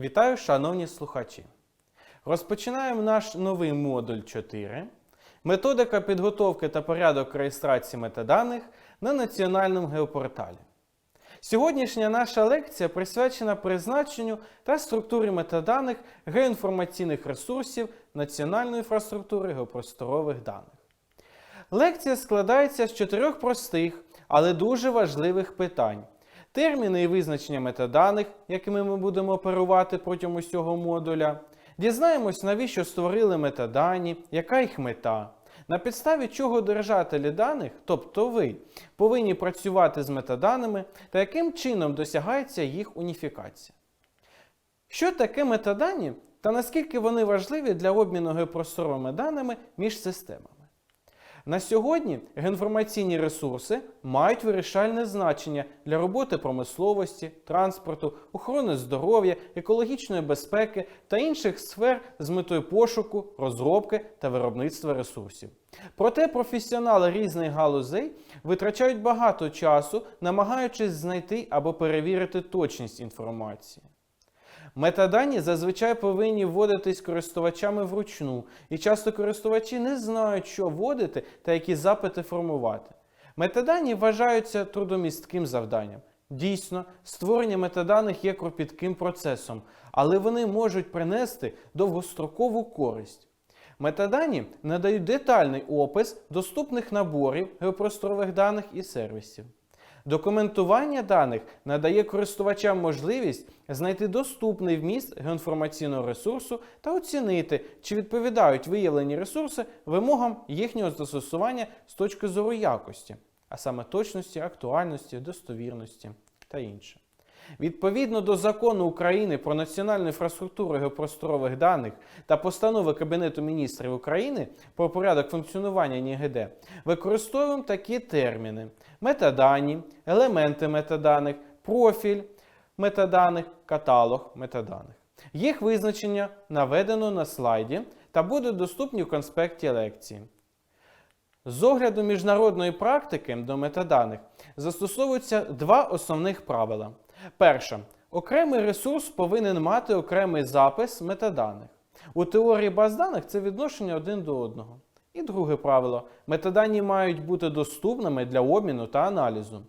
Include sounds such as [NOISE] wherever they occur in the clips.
Вітаю, шановні слухачі! Розпочинаємо наш новий модуль 4. Методика підготовки та порядок реєстрації метаданих на національному геопорталі. Сьогоднішня наша лекція присвячена призначенню та структурі метаданих геоінформаційних ресурсів національної інфраструктури геопросторових даних. Лекція складається з чотирьох простих, але дуже важливих питань. Терміни і визначення метаданих, якими ми будемо оперувати протягом усього модуля. Дізнаємось, навіщо створили метадані, яка їх мета. На підставі чого держателі даних, тобто ви, повинні працювати з метаданими та яким чином досягається їх уніфікація. Що таке метадані та наскільки вони важливі для обміну геопросторовими даними між системами? На сьогодні геоінформаційні ресурси мають вирішальне значення для роботи промисловості, транспорту, охорони здоров'я, екологічної безпеки та інших сфер з метою пошуку, розробки та виробництва ресурсів. Проте професіонали різних галузей витрачають багато часу, намагаючись знайти або перевірити точність інформації. Метадані зазвичай повинні вводитись користувачами вручну, і часто користувачі не знають, що вводити та які запити формувати. Метадані вважаються трудомістким завданням. Дійсно, створення метаданих є кропітким процесом, але вони можуть принести довгострокову користь. Метадані надають детальний опис доступних наборів геопросторових даних і сервісів. Документування даних надає користувачам можливість знайти доступний вміст геоінформаційного ресурсу та оцінити, чи відповідають виявлені ресурси вимогам їхнього застосування з точки зору якості, а саме точності, актуальності, достовірності та інше. Відповідно до закону України про національну інфраструктуру геопросторових даних та постанови Кабінету міністрів України про порядок функціонування НІГД, використовуємо такі терміни: метадані, елементи метаданих, профіль метаданих, каталог метаданих. Їх визначення наведено на слайді та будуть доступні в конспекті лекції. З огляду міжнародної практики до метаданих застосовуються два основних правила. Перше. Окремий ресурс повинен мати окремий запис метаданих. У теорії баз даних це відношення один до одного. І друге правило: метадані мають бути доступними для обміну та аналізу.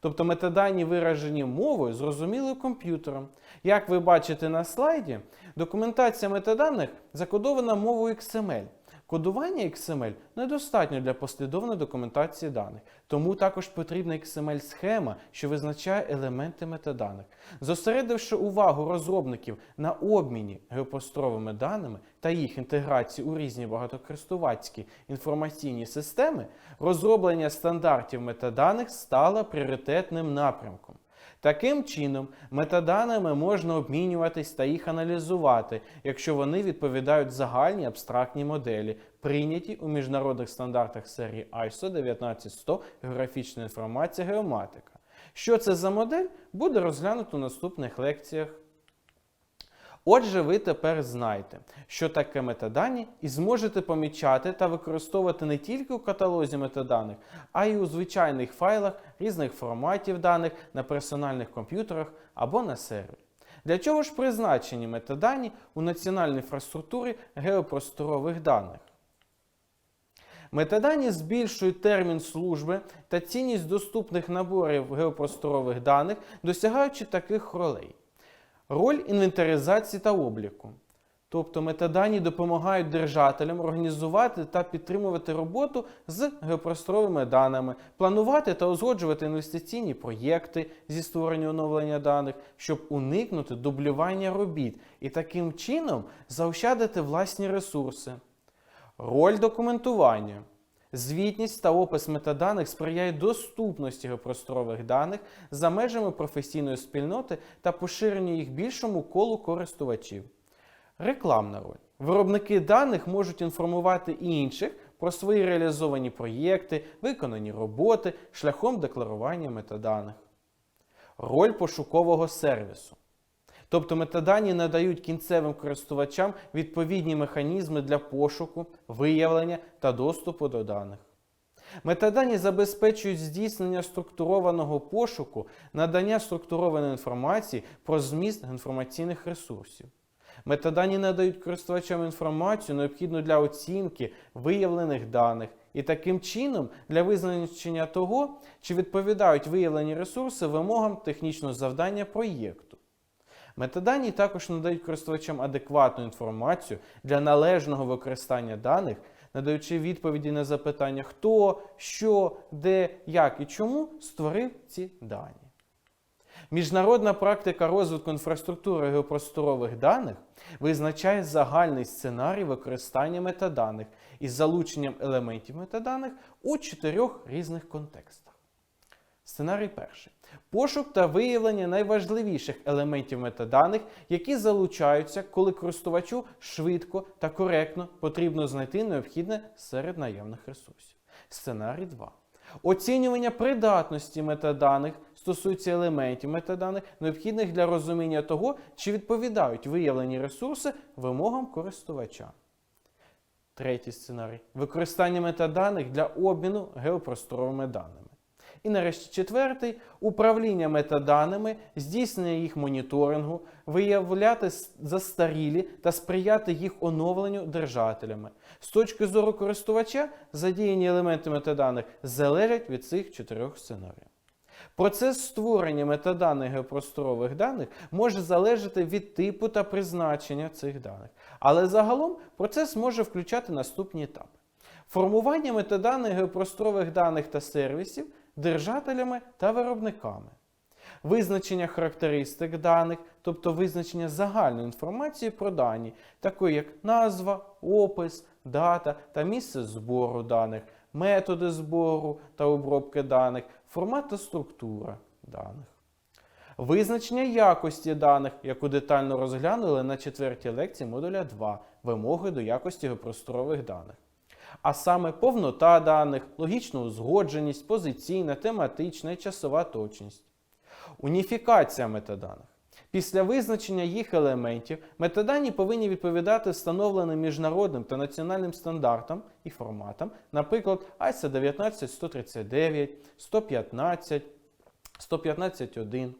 Тобто метадані виражені мовою, зрозумілою комп'ютером. Як ви бачите на слайді, документація метаданих закодована мовою XML. Кодування XML недостатньо для послідовної документації даних, тому також потрібна XML-схема, що визначає елементи метаданих. Зосередивши увагу розробників на обміні геопросторовими даними та їх інтеграції у різні багатокористувацькі інформаційні системи, розроблення стандартів метаданих стало пріоритетним напрямком. Таким чином, метаданими можна обмінюватись та їх аналізувати, якщо вони відповідають загальній абстрактній моделі, прийняті у міжнародних стандартах серії ISO 19100 географічна інформація геоматика. Що це за модель, буде розглянуто в наступних лекціях. Отже, ви тепер знаєте, що таке метадані, і зможете помічати та використовувати не тільки у каталозі метаданих, а й у звичайних файлах різних форматів даних на персональних комп'ютерах або на сервері. Для чого ж призначені метадані у національній інфраструктурі геопросторових даних? Метадані збільшують термін служби та цінність доступних наборів геопросторових даних, досягаючи таких ролей. Роль інвентаризації та обліку. Тобто метадані допомагають держателям організувати та підтримувати роботу з геопросторовими даними, планувати та узгоджувати інвестиційні проєкти зі створення оновлення даних, щоб уникнути дублювання робіт і таким чином заощадити власні ресурси. Роль документування. Звітність та опис метаданих сприяють доступності геопросторових даних за межами професійної спільноти та поширенню їх більшому колу користувачів. Рекламна роль. Виробники даних можуть інформувати інших про свої реалізовані проєкти, виконані роботи шляхом декларування метаданих. Роль пошукового сервісу. Тобто метадані надають кінцевим користувачам відповідні механізми для пошуку, виявлення та доступу до даних. Метадані забезпечують здійснення структурованого пошуку, надання структурованої інформації про зміст інформаційних ресурсів. Метадані надають користувачам інформацію, необхідну для оцінки виявлених даних, і таким чином для визначення того, чи відповідають виявлені ресурси вимогам технічного завдання проєкту. Метадані також надають користувачам адекватну інформацію для належного використання даних, надаючи відповіді на запитання, хто, що, де, як і чому створив ці дані. Міжнародна практика розвитку інфраструктури геопросторових даних визначає загальний сценарій використання метаданих із залученням елементів метаданих у чотирьох різних контекстах. Сценарій перший. Пошук та виявлення найважливіших елементів метаданих, які залучаються, коли користувачу швидко та коректно потрібно знайти необхідне серед наявних ресурсів. Сценарій 2. Оцінювання придатності метаданих стосується елементів метаданих, необхідних для розуміння того, чи відповідають виявлені ресурси вимогам користувача. Третій сценарій використання метаданих для обміну геопросторовими даними. І нарешті четвертий управління метаданими, здійснення їх моніторингу, виявляти застарілі та сприяти їх оновленню держателями. З точки зору користувача, задіяні елементи метаданих залежать від цих чотирьох сценаріїв. Процес створення метаданих геопросторових даних може залежати від типу та призначення цих даних. Але загалом процес може включати наступні етапи: формування метаданих геопросторових даних та сервісів держателями та виробниками, визначення характеристик даних, тобто визначення загальної інформації про дані, такої як назва, опис, дата та місце збору даних, методи збору та обробки даних, формат та структура даних. Визначення якості даних, яку детально розглянули на четвертій лекції модуля 2 вимоги до якості геопросторових даних а саме повнота даних, логічна узгодженість, позиційна, тематична і часова точність. Уніфікація метаданих. Після визначення їх елементів метадані повинні відповідати встановленим міжнародним та національним стандартам і форматам, наприклад, ISO 19139, 115, 115.1.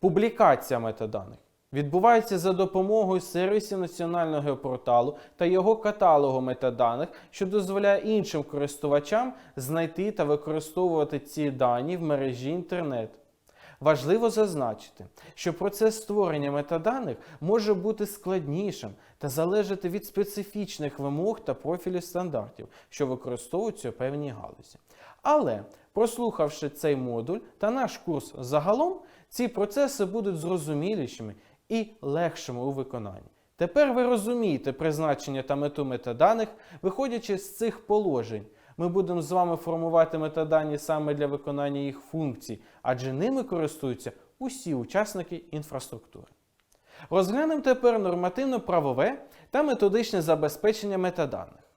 Публікація метаданих відбувається за допомогою сервісів Національного геопорталу та його каталогу метаданих, що дозволяє іншим користувачам знайти та використовувати ці дані в мережі інтернет. Важливо зазначити, що процес створення метаданих може бути складнішим та залежати від специфічних вимог та профілів стандартів, що використовуються у певній галузі. Але, прослухавши цей модуль та наш курс загалом, ці процеси будуть зрозумілішими і легшими у виконанні. Тепер ви розумієте призначення та мету метаданих, виходячи з цих положень. Ми будемо з вами формувати метадані саме для виконання їх функцій, адже ними користуються усі учасники інфраструктури. Розглянемо тепер нормативно-правове та методичне забезпечення метаданих.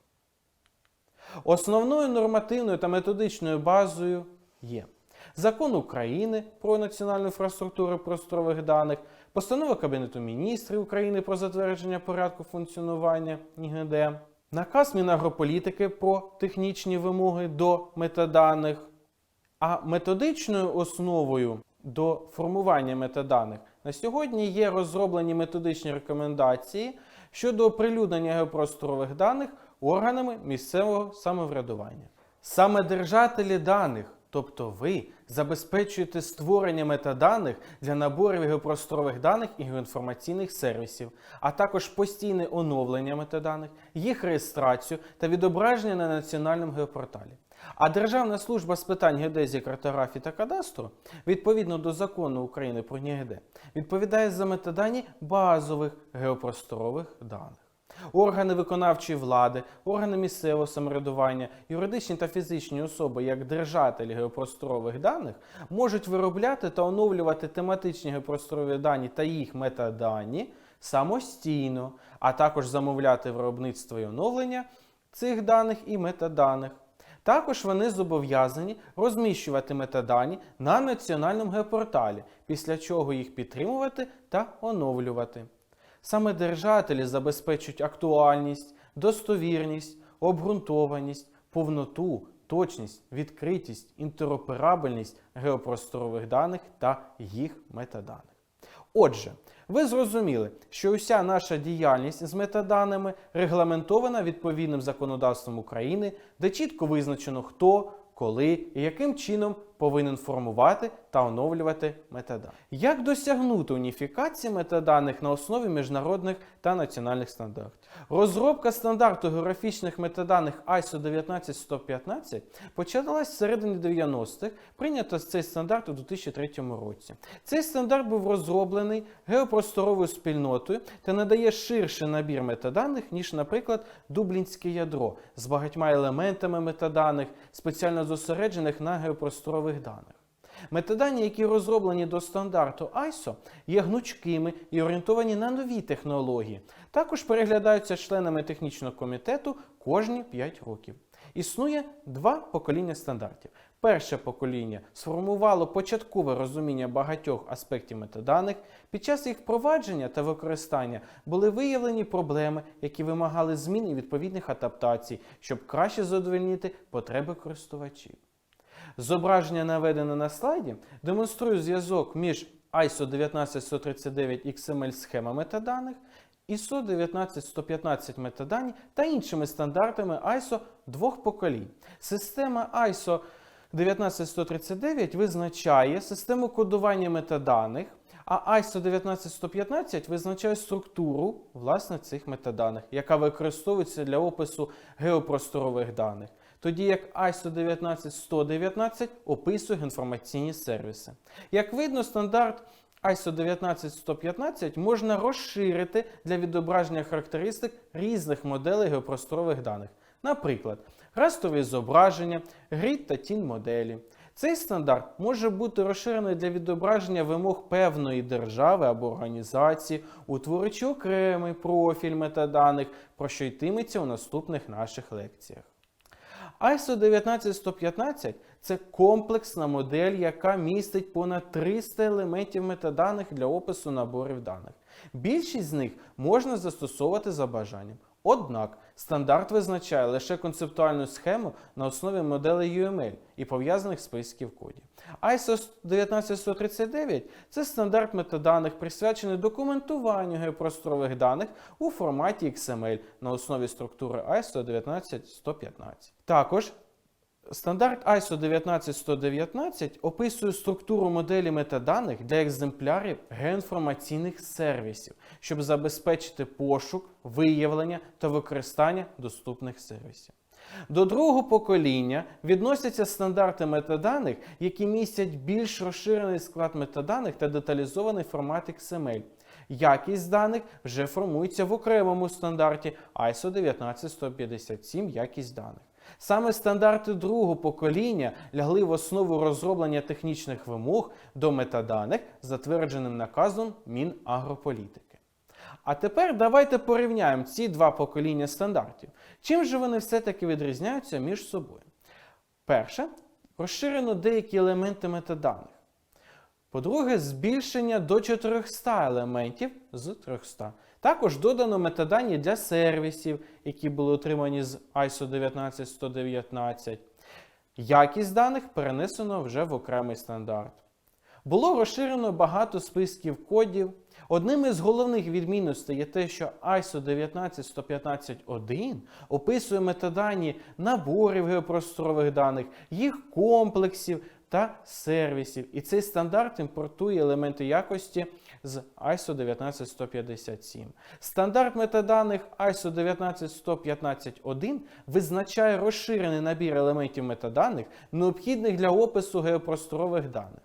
Основною нормативною та методичною базою є Закон України про національну інфраструктуру просторових даних, Постанова Кабінету міністрів України про затвердження порядку функціонування НІГД, наказ Мінагрополітики про технічні вимоги до метаданих, а методичною основою до формування метаданих на сьогодні є розроблені методичні рекомендації щодо оприлюднення геопросторових даних органами місцевого самоврядування. Саме держателі даних Тобто ви забезпечуєте створення метаданих для наборів геопросторових даних і геоінформаційних сервісів, а також постійне оновлення метаданих, їх реєстрацію та відображення на національному геопорталі. А Державна служба з питань геодезії, картографії та кадастру, відповідно до закону України про НІГД, відповідає за метадані базових геопросторових даних. Органи виконавчої влади, органи місцевого самоврядування, юридичні та фізичні особи, як держателі геопросторових даних, можуть виробляти та оновлювати тематичні геопросторові дані та їх метадані самостійно, а також замовляти виробництво і оновлення цих даних і метаданих. Також вони зобов'язані розміщувати метадані на національному геопорталі, після чого їх підтримувати та оновлювати. Саме держателі забезпечують актуальність, достовірність, обґрунтованість, повноту, точність, відкритість, інтероперабельність геопросторових даних та їх метаданих. Отже, ви зрозуміли, що уся наша діяльність з метаданими регламентована відповідним законодавством України, де чітко визначено, хто, коли і яким чином повинен формувати та оновлювати метадані. Як досягнути уніфікації метаданих на основі міжнародних та національних стандартів? Розробка стандарту географічних метаданих ISO 19115 почалась в середині 90-х, прийнято цей стандарт у 2003 році. Цей стандарт був розроблений геопросторовою спільнотою та надає ширший набір метаданих, ніж, наприклад, дублінське ядро з багатьма елементами метаданих, спеціально зосереджених на геопросторових даних. Метадані, які розроблені до стандарту ISO, є гнучкими і орієнтовані на нові технології. Також переглядаються членами технічного комітету кожні 5 років. Існує два покоління стандартів. Перше покоління сформувало початкове розуміння багатьох аспектів метаданих. Під час їх впровадження та використання були виявлені проблеми, які вимагали змін і відповідних адаптацій, щоб краще задовольнити потреби користувачів. Зображення, наведене на слайді, демонструє зв'язок між ISO 19139 XML схема метаданих, ISO 19115 метадані та іншими стандартами ISO двох поколінь. Система ISO 19139 визначає систему кодування метаданих, а ISO 19115 визначає структуру власне цих метаданих, яка використовується для опису геопросторових даних тоді як ISO 19119 описує інформаційні сервіси. Як видно, стандарт ISO 19115 можна розширити для відображення характеристик різних моделей геопросторових даних. Наприклад, растові зображення, грід та тінь моделі. Цей стандарт може бути розширений для відображення вимог певної держави або організації, утворюючи окремий профіль метаданих, про що йтиметься у наступних наших лекціях. ISO 19115 це комплексна модель, яка містить понад 300 елементів метаданих для опису наборів даних. Більшість з них можна застосовувати за бажанням. Однак стандарт визначає лише концептуальну схему на основі моделей UML і пов'язаних списків кодів. ISO 19139 це стандарт метаданих, присвячений документуванню геопросторових даних у форматі XML на основі структури ISO 19115. Також Стандарт ISO 19119 описує структуру моделі метаданих для екземплярів геоінформаційних сервісів, щоб забезпечити пошук, виявлення та використання доступних сервісів. До другого покоління відносяться стандарти метаданих, які містять більш розширений склад метаданих та деталізований формат XML. Якість даних вже формується в окремому стандарті ISO 19157 якість даних. Саме стандарти другого покоління лягли в основу розроблення технічних вимог до метаданих, затвердженим наказом Мінагрополітики. А тепер давайте порівняємо ці два покоління стандартів. Чим же вони все-таки відрізняються між собою? Перше, розширено деякі елементи метаданих. По-друге, збільшення до 400 елементів з 300. Також додано метадані для сервісів, які були отримані з ISO 19119. Якість даних перенесено вже в окремий стандарт. Було розширено багато списків кодів. Одним із головних відмінностей є те, що ISO 19115.1 описує метадані наборів геопросторових даних, їх комплексів та сервісів. І цей стандарт імпортує елементи якості з ISO 19157. Стандарт метаданих ISO 19115.1 визначає розширений набір елементів метаданих, необхідних для опису геопросторових даних.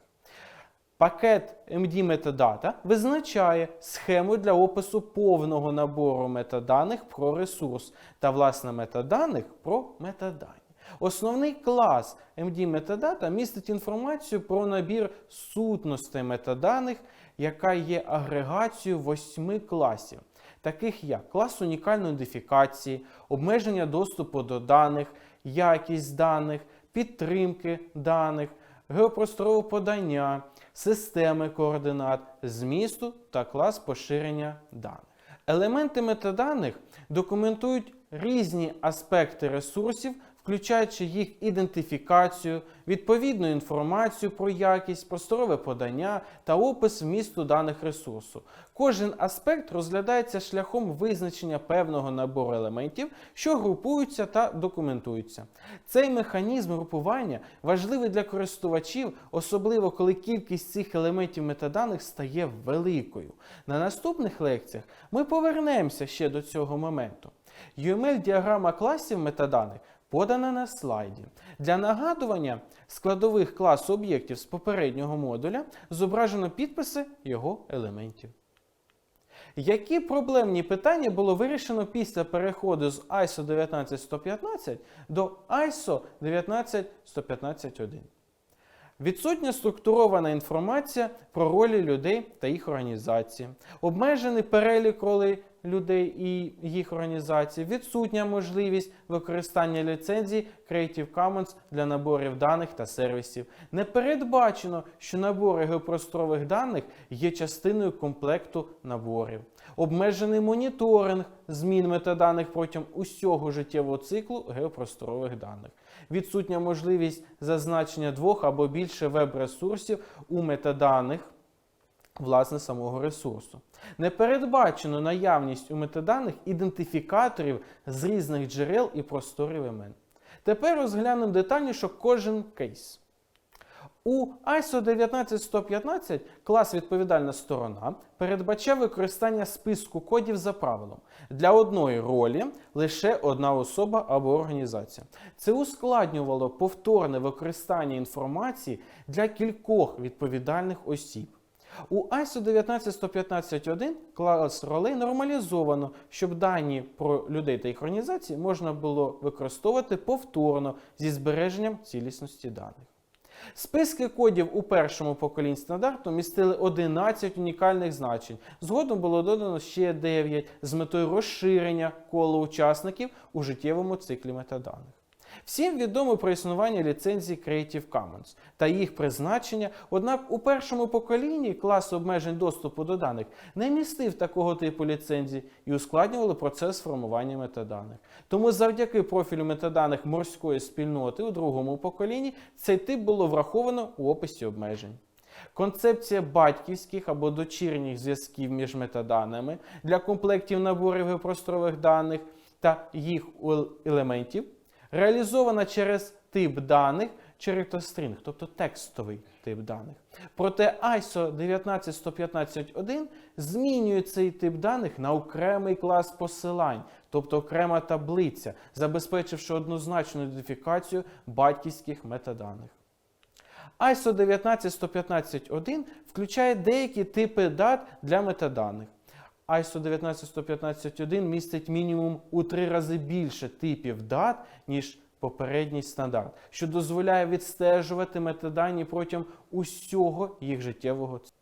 Пакет MD Metadata визначає схему для опису повного набору метаданих про ресурс та власне метаданих про метадані. Основний клас MD Metadata містить інформацію про набір сутностей метаданих, яка є агрегацією восьми класів, таких як клас унікальної ідентифікації, обмеження доступу до даних, якість даних, підтримки даних, геопросторове подання, системи координат, змісту та клас поширення даних. Елементи метаданих документують різні аспекти ресурсів включаючи їх ідентифікацію, відповідну інформацію про якість, просторове подання та опис вмісту даних ресурсу. Кожен аспект розглядається шляхом визначення певного набору елементів, що групуються та документуються. Цей механізм групування важливий для користувачів, особливо коли кількість цих елементів метаданих стає великою. На наступних лекціях ми повернемося ще до цього моменту. UML-діаграма класів метаданих подана на слайді. Для нагадування складових класу об'єктів з попереднього модуля зображено підписи його елементів. Які проблемні питання було вирішено після переходу з ISO 19115 до ISO 19151? Відсутня структурована інформація про ролі людей та їх організації, обмежений перелік ролей людей і їх організацій, відсутня можливість використання ліцензій Creative Commons для наборів даних та сервісів. Не передбачено, що набори геопросторових даних є частиною комплекту наборів. Обмежений моніторинг змін метаданих протягом усього життєвого циклу геопросторових даних. Відсутня можливість зазначення двох або більше веб-ресурсів у метаданих власне самого ресурсу. Не передбачено наявність у метаданих ідентифікаторів з різних джерел і просторів імен. Тепер розглянемо детальніше кожен кейс. У ISO 19115 клас відповідальна сторона передбачав використання списку кодів за правилом. Для одної ролі лише одна особа або організація. Це ускладнювало повторне використання інформації для кількох відповідальних осіб. У ISO 19115.1 клас ролей нормалізовано, щоб дані про людей та їх організації можна було використовувати повторно зі збереженням цілісності даних. Списки кодів у першому поколінні стандарту містили 11 унікальних значень. Згодом було додано ще 9 з метою розширення кола учасників у життєвому циклі метаданих. Всім відомо про існування ліцензій Creative Commons та їх призначення, однак у першому поколінні клас обмежень доступу до даних не містив такого типу ліцензій і ускладнювали процес формування метаданих. Тому завдяки профілю метаданих морської спільноти у другому поколінні цей тип було враховано у описі обмежень. Концепція батьківських або дочірніх зв'язків між метаданими для комплектів наборів геопросторових даних та їх елементів реалізована через тип даних character тобто текстовий тип даних. Проте ISO 19115.1 змінює цей тип даних на окремий клас посилань, тобто окрема таблиця, забезпечивши однозначну ідентифікацію батьківських метаданих. ISO 19115.1 включає деякі типи дат для метаданих. ISO 19115.1 містить мінімум у три рази більше типів дат, ніж попередній стандарт, що дозволяє відстежувати метадані протягом усього їх життєвого циклу.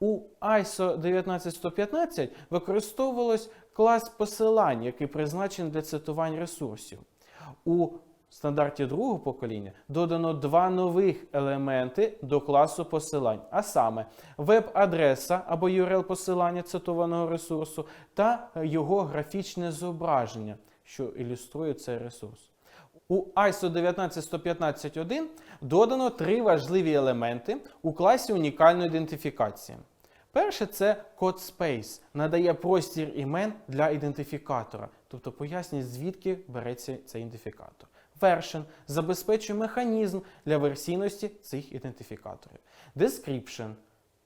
У ISO 19115 використовувалось клас посилань, який призначений для цитувань ресурсів. У стандарті другого покоління додано два нових елементи до класу посилань, а саме веб-адреса або URL посилання цитованого ресурсу та його графічне зображення, що ілюструє цей ресурс. У ISO 19115.1 додано три важливі елементи у класі унікальної ідентифікації. Перше це CodeSpace, надає простір імен для ідентифікатора, тобто пояснює, звідки береться цей ідентифікатор. Version забезпечує механізм для версійності цих ідентифікаторів. Description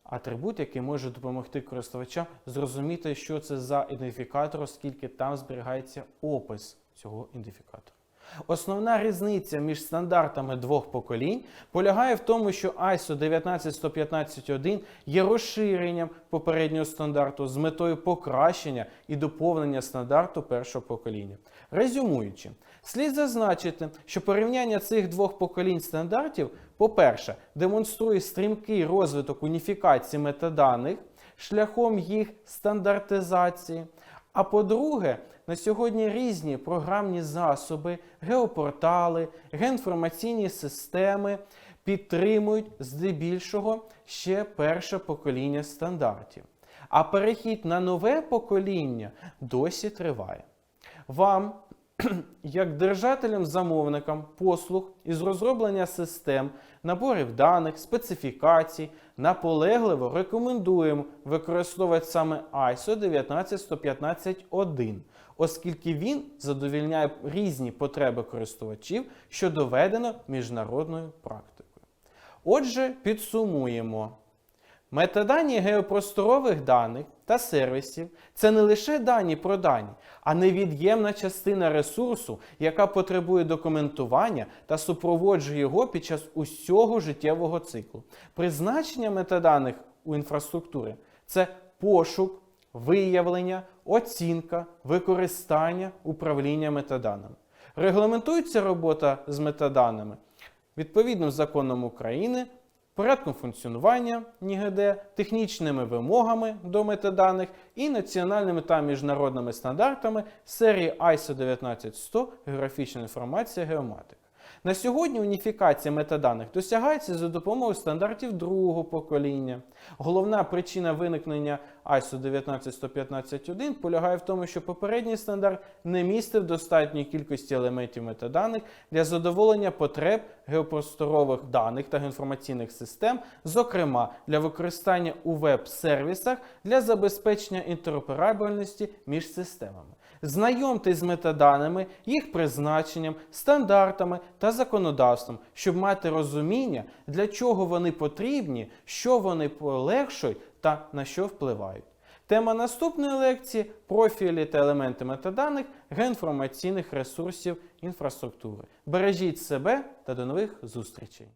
атрибут, який може допомогти користувачам зрозуміти, що це за ідентифікатор, оскільки там зберігається опис цього ідентифікатора. Основна різниця між стандартами двох поколінь полягає в тому, що ISO 19115.1 є розширенням попереднього стандарту з метою покращення і доповнення стандарту першого покоління. Резюмуючи, слід зазначити, що порівняння цих двох поколінь стандартів, по-перше, демонструє стрімкий розвиток уніфікації метаданих шляхом їх стандартизації. А по-друге, на сьогодні різні програмні засоби, геопортали, геоінформаційні системи підтримують здебільшого ще перше покоління стандартів. А перехід на нове покоління досі триває. Вам [CLEARS THROAT] як держателям-замовникам послуг із розроблення систем, наборів даних, специфікацій, наполегливо рекомендуємо використовувати саме ISO 19151, оскільки він задовільняє різні потреби користувачів, що доведено міжнародною практикою. Отже, підсумуємо. Метадані геопросторових даних та сервісів це не лише дані про дані, а невід'ємна частина ресурсу, яка потребує документування та супроводжує його під час усього життєвого циклу. Призначення метаданих у інфраструктури це пошук, виявлення, оцінка, використання, управління метаданими. Регламентується робота з метаданими відповідним законом України порядком функціонування НІГД, технічними вимогами до метаданих і національними та міжнародними стандартами серії ISO 19100 географічна інформація геоматика. На сьогодні уніфікація метаданих досягається за допомогою стандартів другого покоління. Головна причина виникнення ISO 19115.1 полягає в тому, що попередній стандарт не містив достатньої кількості елементів метаданих для задоволення потреб геопросторових даних та інформаційних систем, зокрема для використання у веб-сервісах для забезпечення інтероперабельності між системами. Знайомтесь з метаданими, їх призначенням, стандартами та законодавством, щоб мати розуміння, для чого вони потрібні, що вони полегшують та на що впливають. Тема наступної лекції профілі та елементи метаданих геоінформаційних ресурсів інфраструктури. Бережіть себе та до нових зустрічей!